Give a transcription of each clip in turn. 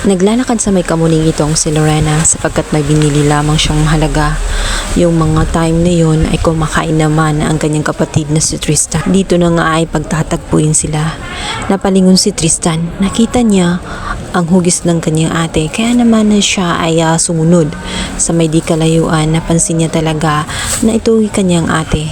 Naglalakad sa may kamuning itong si Lorena sapagkat may binili lamang siyang mahalaga. Yung mga time na yun ay kumakain naman ang kanyang kapatid na si Tristan. Dito na nga ay pagtatagpuin sila. Napalingon si Tristan. Nakita niya ang hugis ng kanyang ate kaya naman na siya ay ah, sumunod sa may di kalayuan. Napansin niya talaga na ito ay kanyang ate.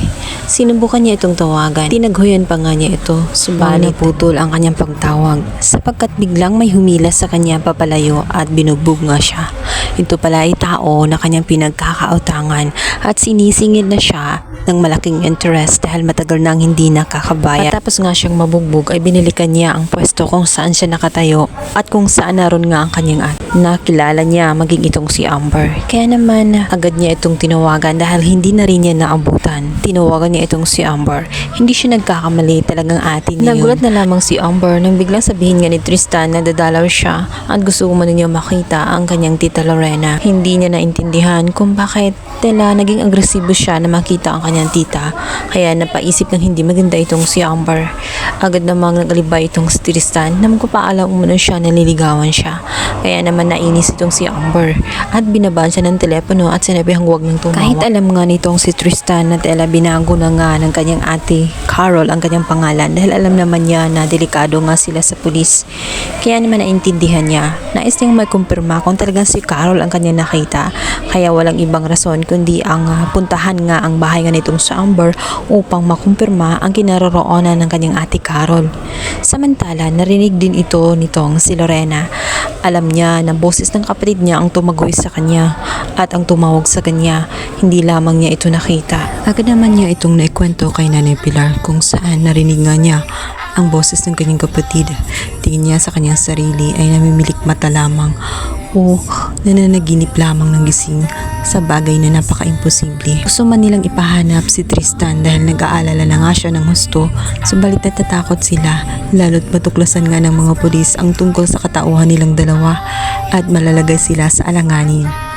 Sinubukan niya itong tawagan. Tinaghoyan pa nga niya ito. Subalit putol ang kanyang pagtawag sapagkat biglang may humila sa kanya papalayo at binugbog nga siya. Ito pala ay tao na kanyang pinagkakautangan at sinisingil na siya ng malaking interest dahil matagal nang hindi nakakabayad. Tapos nga siyang mabugbog ay binilikan niya ang pwesto kung saan siya nakatayo at kung saan naroon nga ang kanyang at. Nakilala niya maging itong si Amber. Kaya naman agad niya itong tinawagan dahil hindi na rin niya naabutan. Tinawagan niya itong si Amber. Hindi siya nagkakamali talagang atin niya Nagulat na lamang si Amber nang biglang sabihin nga ni Tristan na dadalaw siya at gusto mo niya makita ang kanyang tita Lorena. Hindi niya naintindihan kung bakit tela naging agresibo siya na makita ang kanyang tita. Kaya napaisip ng hindi maganda itong si Amber. Agad namang nagalibay itong si Tristan na magpapaalam umano siya na liligawan siya. Kaya naman nainis itong si Amber at binabaan siya ng telepono at sinabi ang huwag nang tumawag. Kahit alam nga nitong si Tristan na tela binago na nga ng kanyang ate Carol ang kanyang pangalan dahil alam naman niya na delikado nga sila sa pulis. Kaya naman naintindihan niya. Nais niyang may kumpirma kung talagang si Carol ang kanyang nakita. Kaya walang ibang rason kundi ang ah, puntahan nga ang bahay nga nitong si Amber upang makumpirma ang kinaroroonan ng kanyang ate Carol. Samantala, narinig din ito nitong si Lorena. Alam niya na boses ng kapatid niya ang tumagoy sa kanya at ang tumawag sa kanya. Hindi lamang niya ito nakita. Agad naman niya itong naikwento kay Nanay Pilar kung saan narinig nga niya ang boses ng kanyang kapatid. Tingin niya sa kanyang sarili ay namimilik mata lamang o nananaginip lamang ng gising sa bagay na napaka-imposible. Gusto man nilang ipahanap si Tristan dahil nag-aalala na nga siya ng husto, subalit natatakot sila lalo't matuklasan nga ng mga pulis ang tungkol sa katauhan nilang dalawa at malalagay sila sa alanganin.